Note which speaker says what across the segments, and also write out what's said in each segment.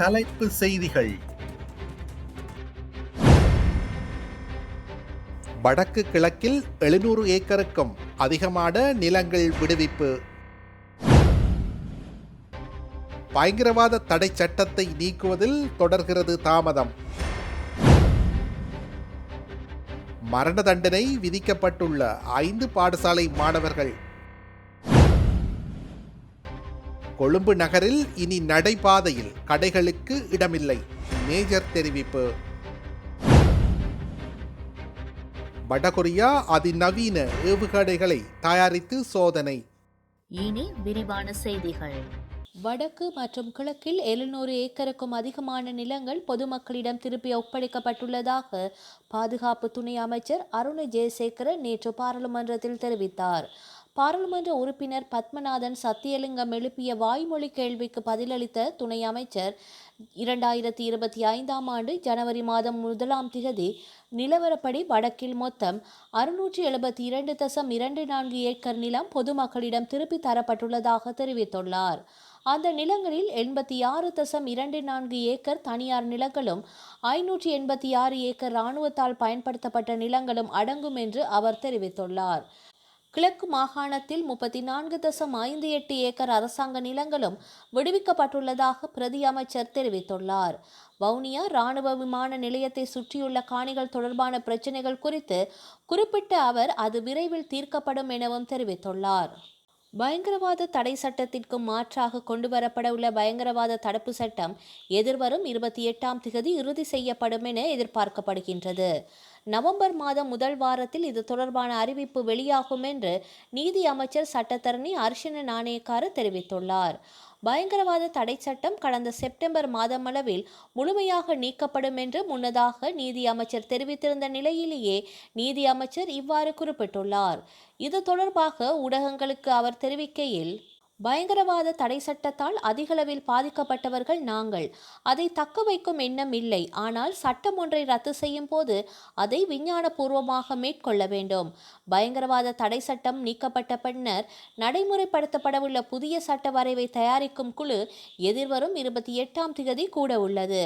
Speaker 1: தலைப்பு செய்திகள். வடக்கு கிழக்கில் எழுநூறு ஏக்கருக்கும் அதிகமான நிலங்கள் விடுவிப்பு. பயங்கரவாத தடை சட்டத்தை நீக்குவதில் தொடர்கிறது தாமதம். மரண தண்டனை விதிக்கப்பட்டுள்ள ஐந்து பாடசாலை மாணவர்கள் கொழும்பு நகரில் இனி நடைபாதையில் கடைகளுக்கு இடமில்லை. மேஜர் தெரிவிப்பு. வடகொரியா அதிநவீன ஏவுகணைகளை தயாரித்து சோதனை.
Speaker 2: இனி விரிவான செய்திகள். வடக்கு மற்றும் கிழக்கில் எழுநூறு ஏக்கருக்கும் அதிகமான நிலங்கள் பொதுமக்களிடம் திருப்பி ஒப்படைக்கப்பட்டுள்ளதாக பாதுகாப்பு துணை அமைச்சர் அருண் ஜெயசேகர நேற்று பாராளுமன்றத்தில் தெரிவித்தார். பாராளுமன்ற உறுப்பினர் பத்மநாதன் சத்தியலிங்கம் எழுப்பிய வாய்மொழி கேள்விக்கு பதிலளித்த துணை அமைச்சர் இரண்டாயிரத்தி இருபத்தி ஐந்தாம் ஆண்டு ஜனவரி மாதம் முதலாம் திகதி நிலவரப்படி வடக்கில் மொத்தம் அறுநூற்றி எழுபத்தி இரண்டு தசம் இரண்டு நான்கு ஏக்கர் நிலம் பொதுமக்களிடம் திருப்பி தரப்பட்டுள்ளதாக தெரிவித்துள்ளார். அந்த நிலங்களில் எண்பத்தி ஆறு தசம் இரண்டு நான்கு ஏக்கர் தனியார் நிலங்களும் ஐநூற்றி எண்பத்தி ஆறு ஏக்கர் இராணுவத்தால் பயன்படுத்தப்பட்ட நிலங்களும் அடங்கும் என்று அவர் தெரிவித்துள்ளார். கிழக்கு மாகாணத்தில் முப்பத்தி நான்கு தசம் ஐந்து எட்டு ஏக்கர் அரசாங்க நிலங்களும் விடுவிக்கப்பட்டுள்ளதாக பிரதி அமைச்சர் தெரிவித்துள்ளார். வவுனியா ராணுவ விமான நிலையத்தை சுற்றியுள்ள காணிகள் தொடர்பான பிரச்சினைகள் குறித்து குறிப்பிட்ட அவர் அது விரைவில் தீர்க்கப்படும் எனவும் தெரிவித்துள்ளார். பயங்கரவாத தடை சட்டத்திற்கு மாற்றாக கொண்டுவரப்பட உள்ள பயங்கரவாத தடுப்பு சட்டம் எதிர்வரும் இருபத்தி எட்டாம் திகதி இறுதி செய்யப்படும் என எதிர்பார்க்கப்படுகின்றது. நவம்பர் மாதம் முதல் வாரத்தில் இது தொடர்பான அறிவிப்பு வெளியாகும் என்று நீதி அமைச்சர் சட்டத்தரணி அர்ஷன நாணயக்கார தெரிவித்துள்ளார். பயங்கரவாத தடை சட்டம் கடந்த செப்டம்பர் மாதமளவில் முழுமையாக நீக்கப்படும் என்று முன்னதாக நீதி அமைச்சர் தெரிவித்திருந்த நிலையிலேயே நீதி அமைச்சர் இவ்வாறு குறிப்பிட்டுள்ளார். இது தொடர்பாக ஊடகங்களுக்கு அவர் தெரிவிக்கையில் பயங்கரவாத தடை சட்டத்தால் அதிகளவில் பாதிக்கப்பட்டவர்கள் நாங்கள். அதை தக்க வைக்கும் எண்ணம் இல்லை. ஆனால் சட்டம் ஒன்றை ரத்து செய்யும் போது அதை விஞ்ஞானபூர்வமாக மேற்கொள்ள வேண்டும். பயங்கரவாத தடை சட்டம் நீக்கப்பட்ட பின்னர் நடைமுறைப்படுத்தப்படவுள்ள புதிய சட்ட வரைவை தயாரிக்கும் குழு எதிர்வரும் இருபத்தி எட்டாம் திகதி கூட உள்ளது.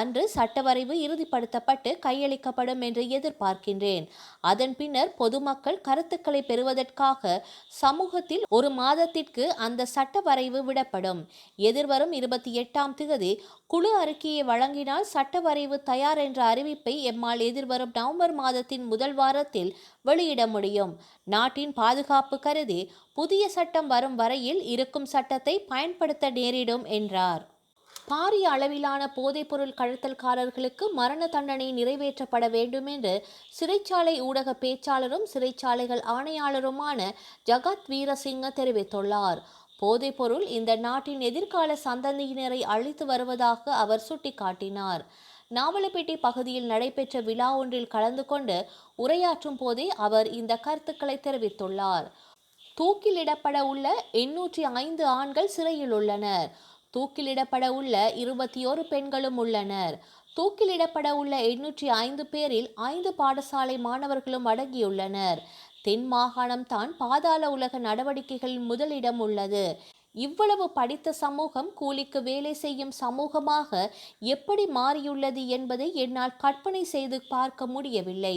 Speaker 2: அன்று சட்ட வரைவு இறுதிப்படுத்தப்பட்டு கையளிக்கப்படும் என்று எதிர்பார்க்கின்றேன். அதன் பின்னர் பொதுமக்கள் கருத்துக்களை பெறுவதற்காக சமூகத்தில் ஒரு மாதத்திற்கு அந்த சட்ட வரைவு விடப்படும். எதிர்வரும் இருபத்தி எட்டாம் திகதி குழு அறிக்கையை வழங்கினால் சட்ட வரைவு தயார் என்ற அறிவிப்பை எம்மால் எதிர்வரும் நவம்பர் மாதத்தின் முதல் வாரத்தில் வெளியிட முடியும். நாட்டின் பாதுகாப்பு கருதி புதிய சட்டம் வரும் வரையில் இருக்கும் சட்டத்தை பயன்படுத்த நேரிடும் என்றார். பாரிய அளவிலான போதைப்பொருள் கடத்தல்காரர்களுக்கு மரண தண்டனை நிறைவேற்றப்பட வேண்டும் என்று சிறைச்சாலை ஊடக பேச்சாளரும் சிறைச்சாலைகள் ஆணையாளருமான ஜகத் வீரசிங்க தெரிவித்துள்ளார். போதைப்பொருள் இந்த நாட்டின் எதிர்கால சந்ததியினரை அழித்து வருவதாக அவர் சுட்டிக்காட்டினார். நாவலப்பேட்டை பகுதியில் நடைபெற்ற விழா ஒன்றில் கலந்து கொண்டு உரையாற்றும் போதே அவர் இந்த கருத்துக்களை தெரிவித்துள்ளார். தூக்கிலிடப்பட உள்ள எண்ணூற்றி ஐந்து ஆண்கள் சிறையில் உள்ளனர். தூக்கிலிடப்பட உள்ள இருபத்தி ஓரு பெண்களும் உள்ளனர். தூக்கிலிடப்பட உள்ள எண்ணூற்றி ஐந்து பேரில் ஐந்து பாடசாலை மாணவர்களும் அடங்கியுள்ளனர். தென் மாகாணம் தான் பாதாள உலக நடவடிக்கைகளில் முதலிடம் உள்ளது. இவ்வளவு படித்த சமூகம் கூலிக்கு வேலை செய்யும் சமூகமாக எப்படி மாறியுள்ளது என்பதை என்னால் கற்பனை செய்து பார்க்க முடியவில்லை.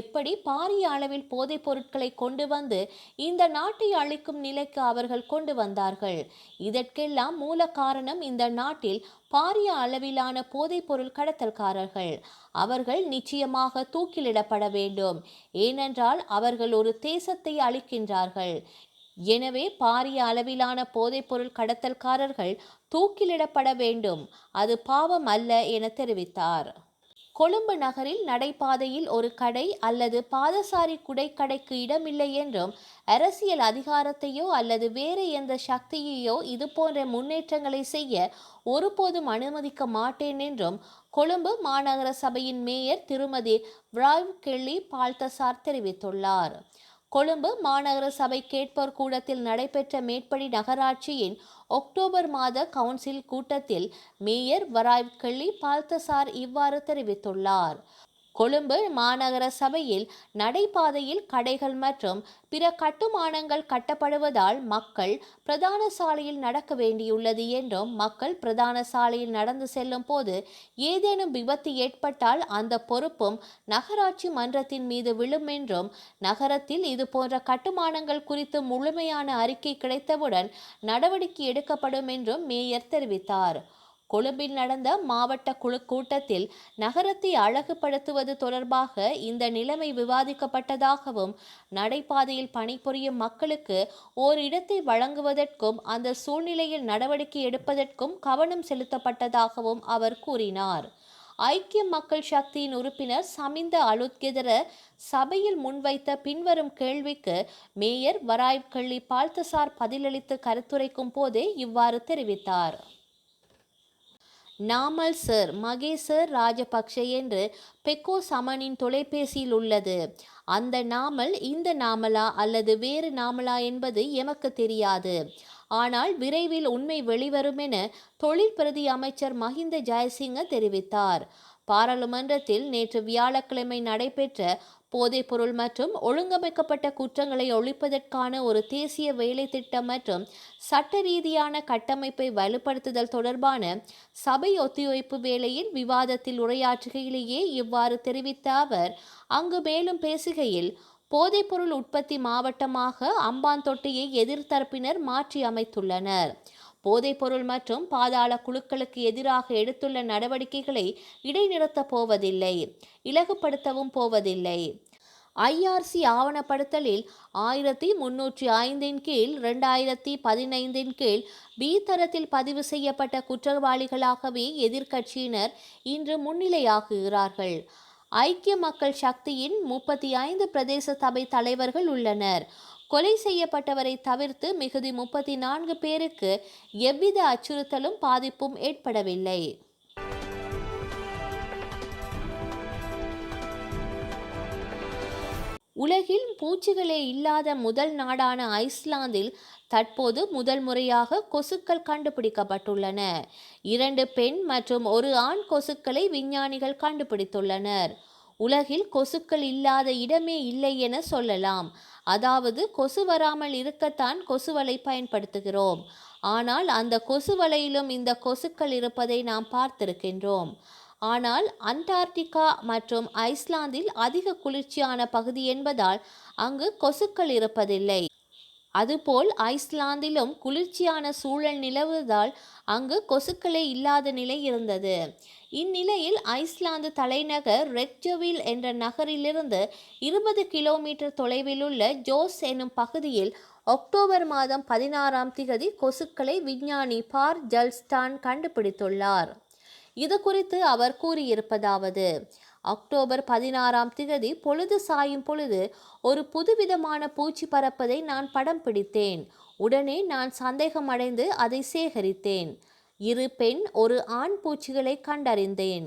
Speaker 2: எப்படி பாரிய அளவில் போதைப் பொருட்களை கொண்டு வந்து இந்த நாட்டை அழிக்கும் நிலைக்கு அவர்கள் கொண்டு வந்தார்கள்? இதற்கெல்லாம் மூல காரணம் இந்த நாட்டில் பாரிய அளவிலான போதைப்பொருள் கடத்தல்காரர்கள். அவர்கள் நிச்சயமாக தூக்கிலிடப்பட வேண்டும். ஏனென்றால் அவர்கள் ஒரு தேசத்தை அழிக்கின்றார்கள். எனவே பாரிய அளவிலான போதைப்பொருள் கடத்தல்காரர்கள் தூக்கிலிடப்பட வேண்டும். அது பாவம் அல்ல என தெரிவித்தார். கொழும்பு நகரில் நடைபாதையில் ஒரு கடை அல்லது பாதசாரி குடைக்கடைக்கு இடமில்லை என்றும் அரசியல் அதிகாரத்தையோ அல்லது வேறு எந்த சக்தியையோ இது போன்ற முன்னேற்றங்களை செய்ய ஒருபோதும் அனுமதிக்க மாட்டேன் என்றும் கொழும்பு மாநகர சபையின் மேயர் திருமதி விராவ் கெள்ளி பால்தசார் தெரிவித்துள்ளார். கொழும்பு மாநகர சபை கேட்போர் கூடத்தில் நடைபெற்ற மேற்படி நகராட்சியின் ஒக்டோபர் மாத கவுன்சில் கூட்டத்தில் மேயர் வராய் கெள்ளி பால்தசார் இவ்வாறு தெரிவித்துள்ளார். கொழும்பு மாநகர சபையில் நடைபாதையில் கடைகள் மற்றும் பிற கட்டுமானங்கள் கட்டப்படுவதால் மக்கள் பிரதான சாலையில் நடக்க வேண்டியுள்ளது என்றும் மக்கள் பிரதான சாலையில் நடந்து செல்லும் போது ஏதேனும் விபத்து ஏற்பட்டால் அந்த பொறுப்பும் நகராட்சி மன்றத்தின் மீது விழும் என்றும் நகரத்தில் இது போன்ற கட்டுமானங்கள் குறித்து முழுமையான அறிக்கை கிடைத்தவுடன் நடவடிக்கை எடுக்கப்படும் என்றும் மேயர் தெரிவித்தார். கொழும்பில் நடந்த மாவட்ட குழு கூட்டத்தில் நகரத்தை அழகுபடுத்துவது தொடர்பாக இந்த நிலைமை விவாதிக்கப்பட்டதாகவும் நடைபாதையில் பணிபுரியும் மக்களுக்கு ஓர் இடத்தை வழங்குவதற்கும் அந்த சூழ்நிலையில் நடவடிக்கை எடுப்பதற்கும் கவனம் செலுத்தப்பட்டதாகவும் அவர் கூறினார். ஐக்கிய மக்கள் சக்தியின் உறுப்பினர் சமிந்த அலுத்கெதர சபையில் முன்வைத்த பின்வரும் கேள்விக்கு மேயர் வராய்கள்ளி பால்தசார் பதிலளித்து கருத்துரைக்கும் போதே இவ்வாறு தெரிவித்தார். நாமல் சார் மகேசர் ராஜபக்ஷ என்று பெக்கோ சமனின் தொலைபேசியில் உள்ளது. அந்த நாமல் இந்த நாமலா அல்லது வேறு நாமலா என்பது எமக்கு தெரியாது. ஆனால் விரைவில் உண்மை வெளிவரும் என தொழில் பிரதி அமைச்சர் மஹிந்த ஜெயசிங்க தெரிவித்தார். பாராளுமன்றத்தில் நேற்று வியாழக்கிழமை நடைபெற்ற போதைப்பொருள் மற்றும் ஒழுங்கமைக்கப்பட்ட குற்றங்களை ஒழிப்பதற்கான ஒரு தேசிய வேலை திட்டம் மற்றும் சட்ட ரீதியான கட்டமைப்பை வலுப்படுத்துதல் தொடர்பான சபை ஒத்திவைப்பு வேளையில் விவாதத்தில் உரையாற்றுகையிலேயே இவ்வாறு தெரிவித்த அவர் அங்கு மேலும் பேசுகையில் போதைப்பொருள் உற்பத்தி மாவட்டமாக அம்பாந்தொட்டியை எதிர்த்தரப்பினர் மாற்றி அமைத்துள்ளனர் போதைப்பொருள் மற்றும் பாதாள குழுக்களுக்கு எதிராக எடுத்துள்ள நடவடிக்கைகளை இடைநிறுத்தப் போவதில்லை இலகுப்படுத்தவும் போவதில்லை. ஐஆர்சி ஆவணப்படுத்தலில் ஆயிரத்தி முன்னூற்றி ஐந்தின் கீழ் ரெண்டாயிரத்தி பதினைந்தின் கீழ் பி தரத்தில் பதிவு செய்யப்பட்ட குற்றவாளிகளாகவே எதிர்க்கட்சியினர் இன்று முன்னிலையாகுகிறார்கள். ஐக்கிய மக்கள் சக்தியின் முப்பத்தி ஐந்து பிரதேச சபை தலைவர்கள் உள்ளனர். கொலை செய்யப்பட்டவரை தவிர்த்து மிகுதி முப்பத்தி நான்கு பேருக்கு எவ்வித அச்சுறுத்தலும் பாதிப்பும் ஏற்படவில்லை. உலகில் பூச்சிகளே இல்லாத முதல் நாடான ஐஸ்லாந்தில் தற்போது முதல் முறையாக கொசுக்கள் கண்டுபிடிக்கப்பட்டுள்ளன. இரண்டு பெண் மற்றும் ஒரு ஆண் கொசுக்களை விஞ்ஞானிகள் கண்டுபிடித்துள்ளனர். உலகில் கொசுக்கள் இல்லாத இடமே இல்லை என சொல்லலாம். அதாவது கொசு வராமல் இருக்கத்தான் கொசுவலை பயன்படுத்துகிறோம். ஆனால் அந்த கொசுவலையிலும் இந்த கொசுக்கள் இருப்பதை நாம் பார்த்திருக்கின்றோம். ஆனால் அண்டார்டிகா மற்றும் ஐஸ்லாந்தில் அதிக குளிர்ச்சியான பகுதி என்பதால் அங்கு கொசுக்கள் இருப்பதில்லை. அதுபோல் ஐஸ்லாந்திலும் குளிர்ச்சியான சூழல் நிலவுவதால் அங்கு கொசுக்களே இல்லாத நிலை இருந்தது. இந்நிலையில் ஐஸ்லாந்து தலைநகர் ரெக்ஜவில் என்ற நகரிலிருந்து இருபது கிலோமீட்டர் தொலைவில் உள்ள ஜோஸ் எனும் பகுதியில் அக்டோபர் மாதம் பதினாறாம் திகதி கொசுக்களை விஞ்ஞானி பார் ஜல்ஸ்டான் கண்டுபிடித்துள்ளார். இது குறித்து அவர் கூறியிருப்பதாவது அக்டோபர் பதினாறாம் திகதி பொழுது சாயும் பொழுது ஒரு புதுவிதமான பூச்சி பறப்பதை நான் படம் பிடித்தேன். உடனே நான் சந்தேகமடைந்து அதை சேகரித்தேன். இரு பெண் ஒரு ஆண் பூச்சிகளை கண்டறிந்தேன்.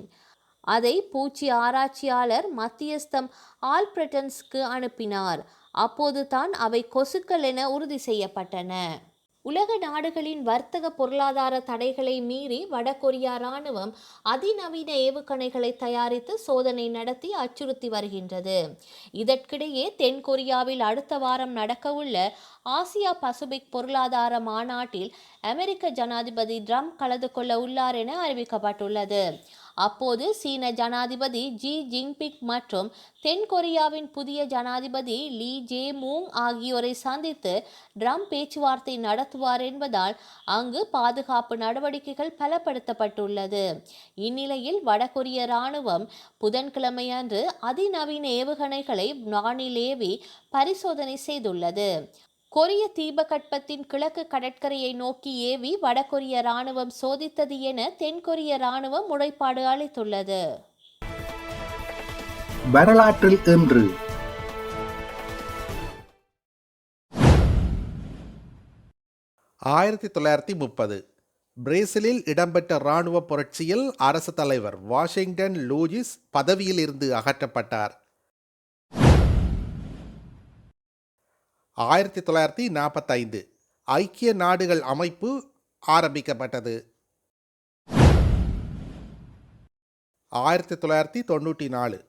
Speaker 2: அதை பூச்சி ஆராய்ச்சியாளர் மத்தியஸ்தம் ஆல்பிரட்டன்ஸ்க்கு அனுப்பினார். அப்போது தான் அவை கொசுக்கள் என உறுதி செய்யப்பட்டன. உலக நாடுகளின் வர்த்தக பொருளாதார தடைகளை மீறி வடகொரியா ராணுவம் அதிநவீன ஏவுகணைகளை தயாரித்து சோதனை நடத்தி அச்சுறுத்தி வருகின்றது. இதற்கிடையே தென்கொரியாவில் அடுத்த வாரம் நடக்கவுள்ள ஆசியா பசிபிக் பொருளாதார மாநாட்டில் அமெரிக்க ஜனாதிபதி ட்ரம்ப் கலந்து கொள்ள உள்ளார் என அறிவிக்கப்பட்டுள்ளது. அப்போது சீன ஜனாதிபதி ஜி ஜின்பிங் மற்றும் தென்கொரியாவின் புதிய ஜனாதிபதி லீ ஜே மூங் ஆகியோரை சந்தித்து ட்ரம்ப் பேச்சுவார்த்தை நடத்துவார் என்பதால் அங்கு பாதுகாப்பு நடவடிக்கைகள் பலப்படுத்தப்பட்டுள்ளது. இந்நிலையில் வடகொரிய ராணுவம் புதன்கிழமையன்று அதிநவீன ஏவுகணைகளை வானிலேவி பரிசோதனை செய்துள்ளது. கொரிய தீபகற்பத்தின் கிழக்கு கடற்கரையை நோக்கி ஏவி வடகொரிய ராணுவம் சோதித்தது என தென்கொரிய ராணுவம் முறைப்பாடு அளித்துள்ளது.
Speaker 3: வரலாற்றில் இன்று.
Speaker 1: ஆயிரத்தி தொள்ளாயிரத்தி முப்பது. பிரேசிலில் இடம்பெற்ற இராணுவ புரட்சியில் அரசு தலைவர் வாஷிங்டன் லூயிஸ் பதவியில் இருந்து அகற்றப்பட்டார். ஆயிரத்தி தொள்ளாயிரத்தி நாற்பத்தைந்து. ஐக்கிய நாடுகள் அமைப்பு ஆரம்பிக்கப்பட்டது. ஆயிரத்தி தொள்ளாயிரத்தி தொண்ணூற்றி நாலு.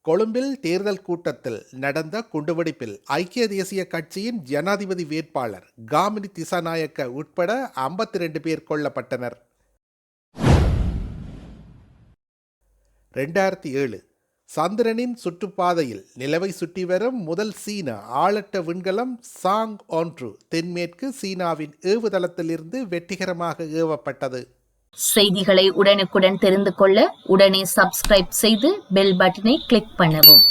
Speaker 1: கொழும்பில் தேர்தல் கூட்டத்தில் நடந்த குண்டுவெடிப்பில் ஐக்கிய தேசிய கட்சியின் ஜனாதிபதி வேட்பாளர் காமினி திசாநாயக்க உட்பட 52 பேர் கொல்லப்பட்டனர். ரெண்டாயிரத்தி ஏழு. சந்திரனின் சுற்றுப்பாதையில் நிலவை சுற்றி வரும் முதல் சீன ஆளட்ட விண்கலம் சாங் ஒன்று தென்மேற்கு சீனாவின் ஏவுதளத்திலிருந்து வெற்றிகரமாக ஏவப்பட்டது.
Speaker 2: செய்திகளை உடனுக்குடன் தெரிந்து கொள்ள உடனே சப்ஸ்கிரைப் செய்து பெல் பட்டனை கிளிக் பண்ணவும்.